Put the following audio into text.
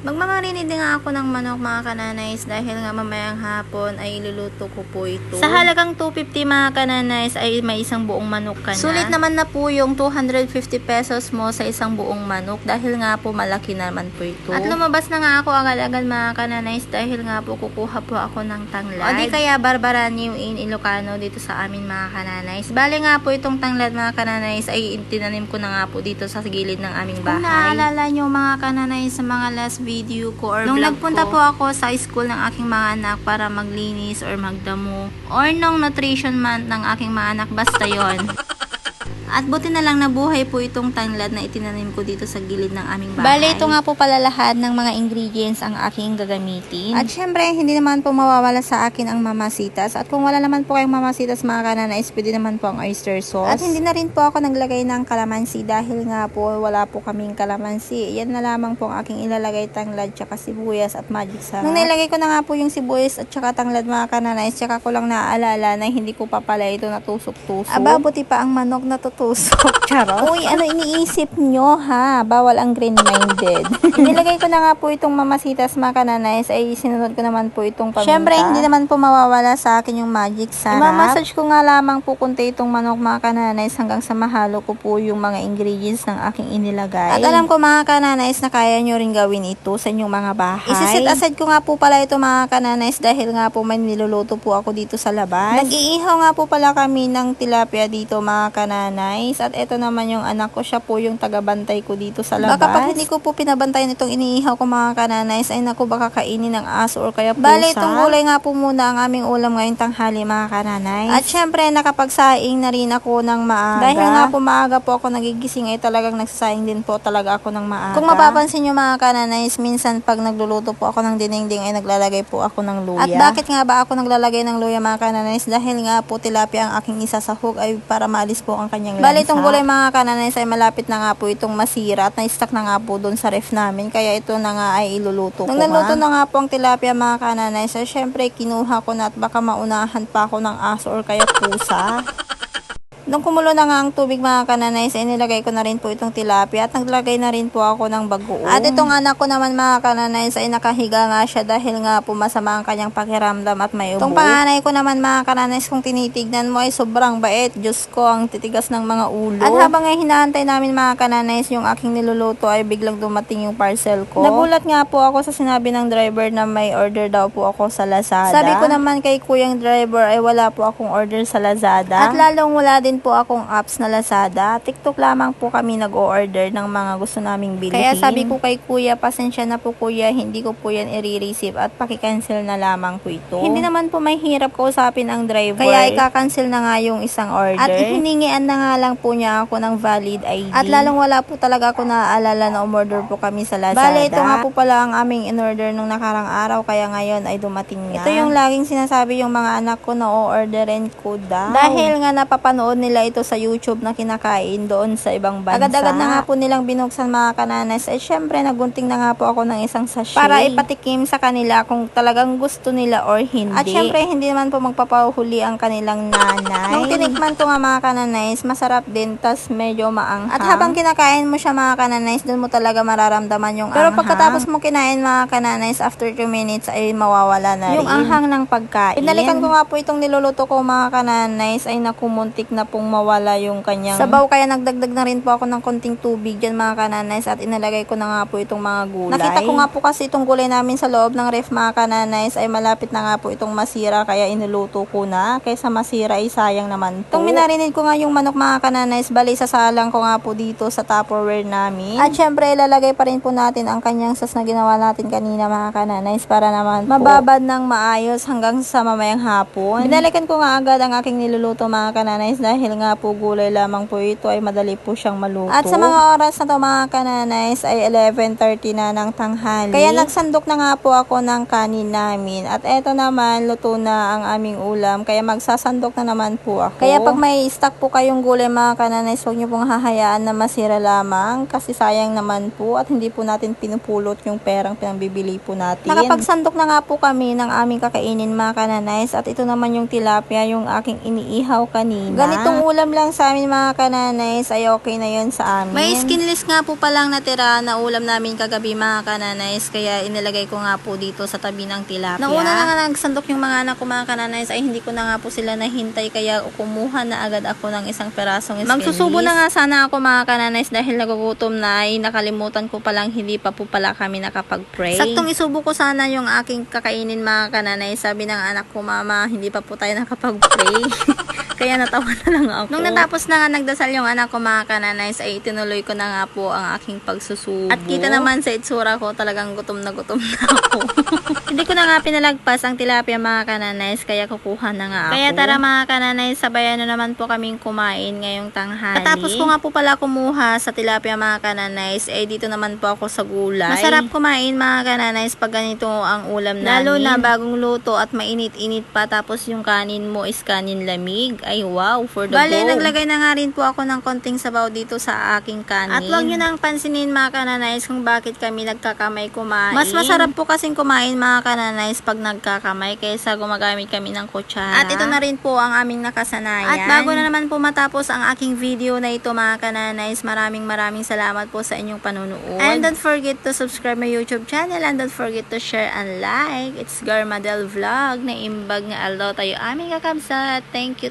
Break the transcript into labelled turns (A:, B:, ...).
A: Magmamarinid din nga ako ng manok mga kananays dahil nga mamayang hapon ay iluluto ko po ito.
B: Sa halagang 250 mga kananays ay may isang buong manok ka na.
A: Sulit naman na po yung 250 pesos mo sa isang buong manok dahil nga po malaki naman po ito.
B: At lumabas na nga ako agad-agad mga kananays dahil nga po kukuha po ako ng tanglad.
A: O di
B: kaya Barbarani in Ilocano dito sa amin mga kananays. Bale nga po itong tanglad mga kananays ay tinanim ko na nga po dito sa gilid ng aming bahay.
A: Kung naalala nyo mga kananays sa mga last video ko or
B: Nung
A: vlog
B: nagpunta
A: ko,
B: po ako sa school ng aking mga anak para maglinis or magdamo or nung nutrition month ng aking mga anak, basta yon. At buti na lang nabuhay po itong tanglad na itinanim ko dito sa gilid ng aming bahay.
A: Bale, ito nga po pala lahat ng mga ingredients ang aking gagamitin.
B: At
A: syempre, hindi naman po mawawala sa akin ang mamasitas. At kung wala naman po kayong mamasitas mga kananais, pwede naman po ang oyster sauce. At hindi na rin po ako naglagay ng kalamansi dahil nga po wala po kaming kalamansi. Yan na lamang po ang aking ilalagay tanglad, tsaka sibuyas at magic sarap. Nung nilagay ko na nga po yung sibuyas at tsaka tanglad mga kananais, tsaka ko lang naaalala na hindi ko pa pala ito natusok-tusok. Aba, buti pa ang manok natutusok. Charot. Uy, ano iniisip nyo ha? Bawal ang green-minded. Nilagay ko na nga po itong mamasitas mga kananays ay sinunod ko naman po itong paminta. Siyempre, hindi naman po mawawala sa akin yung magic sarap. Imamassage ko nga lamang po kunti itong manok mga kananays hanggang sa mahalo ko po yung mga ingredients ng aking inilagay. At alam ko mga kananays na kaya nyo rin gawin ito sa inyong mga bahay. Isisit aside ko nga po pala ito mga kananays dahil nga po may niluluto po ako dito sa labas. Nag-iihaw nga po pala kami ng tilapia dito mga kananays. At ito naman yung anak ko, siya po yung tagabantay ko dito sa labas. Baka pag hindi ko po pinabantayan itong iniihaw ko mga kananays, ay naku baka kainin ng aso or kaya pusa. Bale, itong gulay nga po muna ang aming ulam ngayong tanghali mga kananays. At syempre, nakapagsaing na rin ako ng maaga. Dahil nga po maaga po ako nagigising ay talagang nagsasaing din po talaga ako ng maaga. Kung mapapansin nyo mga kananays, minsan pag nagluluto po ako ng dinengding ay naglalagay po ako ng luya. At bakit nga ba ako naglalagay ng luya mga kananays? Dahil nga po tilapia ang aking isasahog ay para maalis po ang kanyang. Bale, itong gulay mga kananays ay malapit na nga po itong masira at na-stuck na nga po doon sa ref namin. Kaya ito na nga ay iluluto ko
B: Nung
A: naluto na nga po ang tilapia mga kananays, ay syempre kinuha ko na at baka maunahan pa ako ng aso or kaya pusa. Nung kumulo na nga ang tubig mga kananays, ay nilagay ko na rin po itong tilapia at naglagay na rin po ako ng bagoong. At itong anak ko naman mga kananays ay nakahiga nga siya dahil nga po masama ang kanyang pakiramdam at may ubo. Itong panganay ko naman mga kananays kung tinitignan mo ay sobrang bait. Diyos ko, ang titigas ng mga ulo. At habang ay hinahantay namin mga kananays yung aking niluluto ay biglang dumating yung parcel ko. Nagulat nga po ako sa sinabi ng driver na may order daw po ako sa Lazada. Sabi ko naman kay kuyang driver ay wala po akong order sa Lazada. At lalong wala din po akong apps na Lazada. TikTok lamang po kami nag-o-order ng mga gusto naming bilhin. Kaya sabi ko kay kuya, pasensya na po kuya, hindi ko po yan i-receive at paki-cancel na lamang po ito. Hindi naman po may hirap kausapin ang driver. Kaya ika-cancel na nga yung isang order. At hiningian na nga lang po niya ako ng valid ID. At lalong wala po talaga ako naaalala na umorder po kami sa Lazada. Bale, ito nga po pala ang aming in-order nung nakarang araw kaya ngayon ay dumating na. Ito yung laging sinasabi yung mga anak ko na o-orderin ko daw. Dahil nga napapanood nila ito sa YouTube na kinakain doon sa ibang bansa. Agad-agad na nga po nilang binuksan mga kananas. Eh syempre nagunting na nga po ako ng isang sachet. Para ipatikim sa kanila kung talagang gusto nila or hindi. At syempre hindi naman po magpapahuli ang kanilang nanay. Nung tinikman ko nga mga kananays, masarap din tas medyo maanghang. At habang kinakain mo siya mga kananays, doon mo talaga mararamdaman yung Pero
B: anghang.
A: pagkatapos mo kinain mga kananays, after 2 minutes ay mawawala na
B: Yung
A: rin.
B: anghang
A: ng pagkain. Pinalikan ko nga po itong niluluto ko mga kananays ay nakumuntik na pong mawala yung kanyang sabaw. Kaya nagdagdag na rin po ako ng konting tubig dyan mga kananays at inalagay ko na nga po itong mga gulay. Nakita ko nga po kasi itong gulay namin sa loob ng ref mga kananays ay malapit na nga po itong masira kaya inuluto ko na. Kaysa masira ay sayang naman po. Itong minarinid ko nga yung manok mga kananays, bali sasalang ko nga po dito sa tupperware namin. At syempre ilalagay pa rin po natin ang kanyang sas na ginawa natin kanina mga kananays para naman po mababad ng maayos hanggang sa mamayang hapon. Binalikan ko nga agad ang aking niluluto mga kananays dahil nga po gulay lamang po ito ay madali po siyang maluto. At sa mga oras na to mga kananays ay 11.30 na ng tanghali. Kaya nagsandok na nga po ako ng kanin namin. At eto naman, luto na ang aming ulam. Kaya magsasandok na naman po ako. Kaya pag may stock po kayong gulay mga kananays, huwag niyo pong hahayaan na masira lamang. Kasi sayang naman po at hindi po natin pinupulot yung perang pinambibili po natin. Nakapagsandok na nga po kami ng aming kakainin mga kananays. At ito naman yung tilapia, yung aking iniihaw kanina. Ganito
B: Itong ulam lang sa amin mga kananays ay okay na yon sa amin.
A: May skinless nga po palang natira na ulam namin kagabi mga kananays kaya inilagay ko nga po dito sa tabi ng tilapia. Nauna na nga nagsandok yung mga anak ko mga kananays ay hindi ko na nga po sila nahintay kaya kumuha na agad ako ng isang perasong skinless. Magsusubo na nga sana ako mga kananays dahil nagugutom na ay nakalimutan ko palang hindi pa po pala kami nakapag-pray. Saktong isubo ko sana yung aking kakainin mga kananays. Sabi ng anak ko, mama, hindi pa po tayo nakapag-pray. Kaya natawa na lang ako. Nung natapos na nga nagdasal yung anak ko mga kananays, ay tinuloy ko na nga po ang aking pagsusubo. At kita naman sa itsura ko, talagang gutom na gutom na ako. Hindi ko na nga pinalagpas ang tilapia mga kananays, kaya kukuha na nga ako. Kaya tara mga kananays, sabayan na naman po kaming kumain ngayong tanghali. Katapos ko nga po pala kumuha sa tilapia mga kananays, eh dito naman po ako sa gulay. Masarap kumain mga kananays pag ganito ang ulam namin. Lalo na bagong luto at mainit-init pa tapos yung kanin mo is kanin lamig. Ay wow, for the
B: Bale,
A: go. naglagay na nga rin po ako ng konting sabaw dito sa aking kanin. At wag nyo nang pansinin mga kananays kung bakit kami nagkakamay kumain. Mas masarap po kasing kumain mga kananays pag nagkakamay kaysa gumagamit kami ng kutsara. At ito na rin po ang aming nakasanayan. At bago na naman po matapos ang aking video na ito mga kananays, maraming maraming salamat po sa inyong panunood. And don't forget to subscribe my YouTube channel and don't forget to share and like. It's Garmadel Vlog na imbag nga alo tayo aming kakabsat. Thank you,